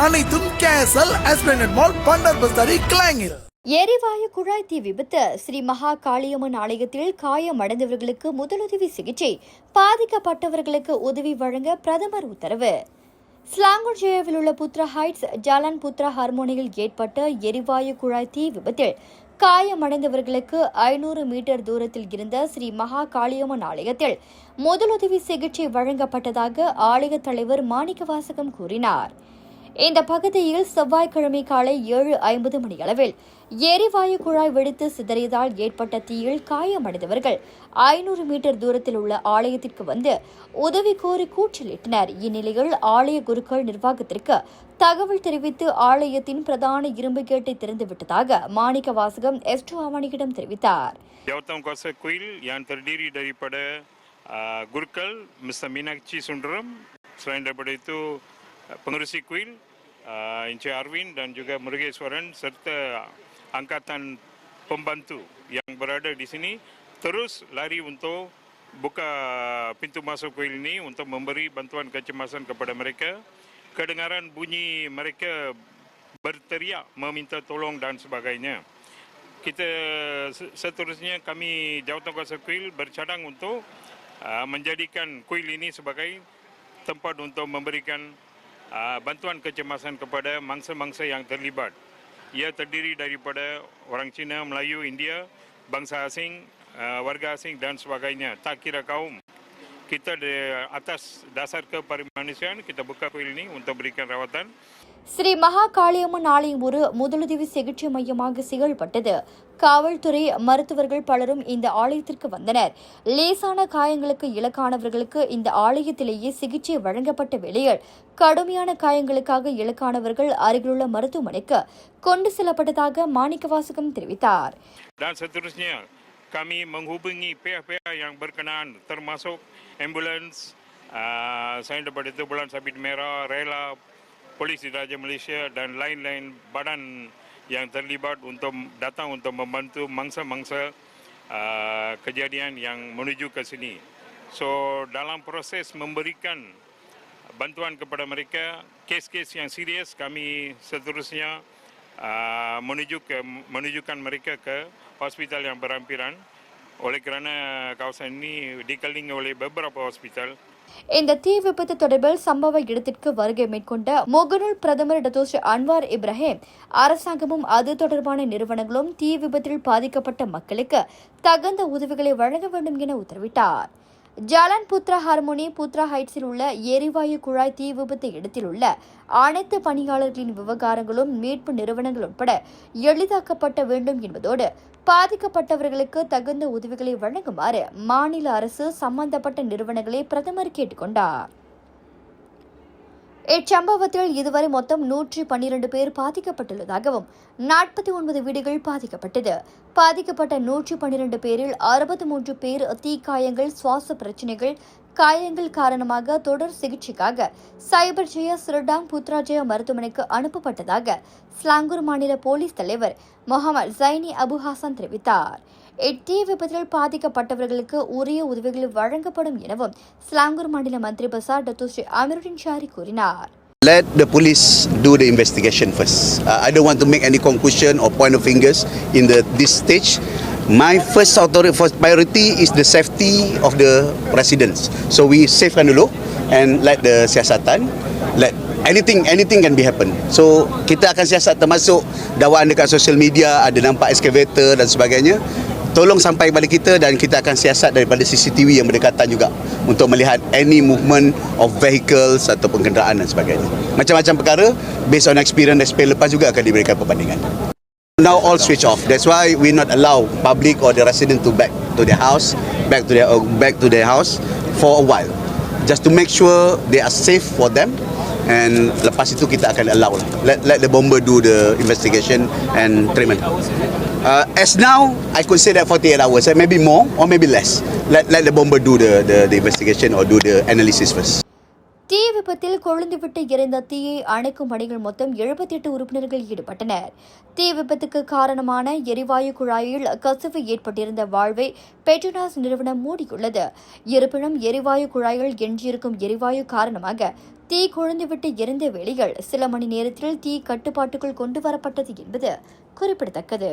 அனைத்தும் கேசல் எஸ்பிளண்டட் மால் பண்டர் கிளாங்கில். எரிவாயு குழாய் தீ விபத்து. ஸ்ரீ மகா காளியம்மன் ஆலயத்தில் காயமடைந்தவர்களுக்கு முதலுதவி சிகிச்சை. பாதிக்கப்பட்டவர்களுக்கு உதவி வழங்க பிரதமர் உத்தரவு. ஸ்லாங்கூர் உள்ள புத்ரா ஹைட்ஸ் ஜாலன் புத்ரா ஹார்மோனியில் ஏற்பட்ட எரிவாயு குழாய் தீ விபத்தில் காயமடைந்தவர்களுக்கு ஐநூறு மீட்டர் தூரத்தில் இருந்த ஸ்ரீ மகா காளியம்மன் ஆலயத்தில் முதலுதவி சிகிச்சை வழங்கப்பட்டதாக ஆலய தலைவர் மாணிக்கவாசகம் கூறினார். இந்த பகுதியில் செவ்வாய்க்கிழமை காலை ஏழு ஐம்பது மணியளவில் எரிவாயு குழாய் வெடித்து சிதறியதால் ஏற்பட்ட தீயில் காயமடைந்தவர்கள் ஐநூறு மீட்டர் தூரத்தில் உள்ள ஆலயத்திற்கு வந்து உதவி கோரி கூச்சலிட்டனர். இந்நிலையில் ஆலய குருக்கள் நிர்வாகத்திற்கு தகவல் தெரிவித்து ஆலயத்தின் பிரதான இரும்பு கேட்டை திறந்துவிட்டதாக மாணிக்க வாசகம் எஸ்டு அவனியிடம் தெரிவித்தார். குருக்கள் Kuasa Kuil yang pengerusi Kuil, uh, Encik Arwin dan juga Murugeswaran serta angkatan pembantu yang berada di sini terus lari untuk buka pintu masuk kuil ini untuk memberi bantuan kecemasan kepada mereka. Kedengaran bunyi mereka berteriak meminta tolong dan sebagainya kita se- seterusnya kami Jawatankuasa Kuil bercadang untuk uh, menjadikan kuil ini sebagai tempat untuk memberikan bantuan kecemasan kepada mangsa-mangsa yang terlibat. Ia terdiri daripada orang Cina, Melayu, India, bangsa asing, uh, warga asing dan sebagainya. Tak kira kaum. Kita di atas dasar keparimanusiaan kita buka kuil ini untuk berikan rawatan Sri மகா காளியம்மன் ஆலயம் ஒரு முதலுதவி சிகிச்சை மையமாக செயல்பட்டது காவல்துறை மருத்துவர்கள் பலரும் இந்த ஆலயத்திற்கு வந்தனர். லேசான காயங்களுக்கு இலக்கானவர்களுக்கு இந்த ஆலயத்திலேயே சிகிச்சை வழங்கப்பட்ட வேளையில் கடுமையான காயங்களுக்காக இலக்கானவர்கள் அருகிலுள்ள மருத்துவமனைக்கு கொண்டு செல்லப்பட்டதாக மாணிக்கவாசகம் தெரிவித்தார். Dan kami menghubungi pihak-pihak yang berkenaan termasuk ambulans, ah, uh, daripada itu Bulan Sabit Merah, Rela, Polis Diraja Malaysia dan lain-lain badan yang terlibat untuk datang untuk membantu mangsa-mangsa uh, kejadian yang menuju ke sini. So dalam proses memberikan bantuan kepada mereka, kes-kes yang serius kami seterusnya uh, menuju ke menujukan mereka ke hospital yang berhampiran. Oleh kerana kawasan ini dikelilingi oleh beberapa hospital, இந்த தீ விபத்து தொடர்பில் சம்பவ இடத்திற்கு வருகை மேற்கொண்ட மொகனூல் பிரதமர் டத்தோஸ் Anwar Ibrahim அரசாங்கமும் அது தொடர்பான நிறுவனங்களும் தீ விபத்தில் பாதிக்கப்பட்ட மக்களுக்கு தகுந்த உதவிகளை வழங்க வேண்டும் என உத்தரவிட்டார். ஜாலான் புத்ரா ஹார்மோனி புத்ரா ஹைட்ஸில் உள்ள எரிவாயு குழாய் தீ விபத்து இடத்தில் உள்ள அனைத்து பணியாளர்களின் விவகாரங்களும் மீட்பு நிறுவனங்கள் உட்பட எளிதாக்கப்பட்ட வேண்டும் என்பதோடு பாதிக்கப்பட்டவர்களுக்கு தகுந்த உதவிகளை வழங்குமாறு மாநில அரசு சம்பந்தப்பட்ட நிறுவனங்களை பிரதமர் கேட்டுக்கொண்டார். இச்சம்பவத்தில் இதுவரை மொத்தம் நூற்றி பன்னிரண்டு பேர் பாதிக்கப்பட்டுள்ளதாகவும் நாற்பத்தி ஒன்பது வீடுகள் பாதிக்கப்பட்டது. பாதிக்கப்பட்ட நூற்றி பன்னிரண்டு பேரில் அறுபத்தி மூன்று பேர் தீக்காயங்கள் சுவாச பிரச்சினைகள் காயங்கள் காரணமாக தொடர் சிகிச்சைக்காக சைபர் ஜெயா சிறடாங் புத்ராஜயா மருத்துவமனைக்கு அனுப்பப்பட்டதாக ஸ்லாங்கூர் மாநில போலீஸ் தலைவர் முகமது ஜைனி அபு ஹாசன் தெரிவித்தார். இத்தீ விபத்தில் பாதிக்கப்பட்டவர்களுக்கு உரிய உதவிகள் வழங்கப்படும் எனவும் ஸ்லாங்கூர் மாநில மந்திரி பசார் டத்து ஸ்ரீ அமருடின் ஷாரி கூறினார் Let the police do the investigation first. Uh, I don't want to make any conclusion or point of fingers in the this stage. My first authority first priority is the safety of the residents. So we safekan dulu and let the siasatan let anything anything can be happen. So kita akan siasat termasuk dakwaan dekat social media ada nampak excavator dan sebagainya. Tolong sampai kepada kita dan kita akan siasat daripada CCTV yang berdekatan juga untuk melihat any movement of vehicles ataupun kenderaan dan sebagainya. Macam-macam perkara based on experience SPL lepas juga akan diberikan perbandingan. Now all switch off. That's why we not allow public or the resident to back to their house, back to their uh, back to their house for a while, just to make sure they are safe for them and lepas itu kita akan allow lah. Let, let the bomber do the investigation and treatment. Uh, as now, I could say that 48 hours, eh, maybe more or maybe less. Let, let the bomber do the, the, the investigation or do the analysis first. தீ விபத்தில் கொழுந்துவிட்டு எரிந்த தீயை அணைக்கும் பணிகள் மொத்தம் 78 உறுப்பினர்கள் ஈடுபட்டனர் தீ விபத்துக்கு காரணமான எரிவாயு குழாயில் கசிவு ஏற்பட்டிருந்த வாழ்வை பெட்ரோனாஸ் நிறுவனம் மூடியுள்ளது இருப்பினும் எரிவாயு குழாயில் எஞ்சியிருக்கும் எரிவாயு காரணமாக தீ கொழுந்துவிட்டு எரிந்த வேளையில் சில மணி நேரத்தில் தீ கட்டுப்பாட்டுக்குள் கொண்டு வரப்பட்டது என்பது குறிப்பிடத்தக்கது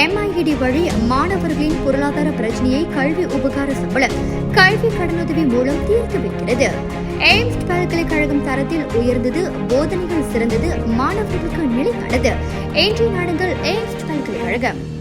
எம்ஐஇடி வழி மாணவர்களின் பொருளாதார பிரச்சனையை கல்வி உபகார சம்பளம் கல்வி கடனுதவி மூலம் தீர்த்து வைக்கிறது. எய்ம்ஸ் பல்கலைக்கழகம் தரத்தில் உயர்ந்தது போதனைகள் சிறந்தது மாணவர்களுக்கு நிலையானது இன்றைய நாடுங்கள் எய்ம்ஸ் பல்கலைக்கழகம்.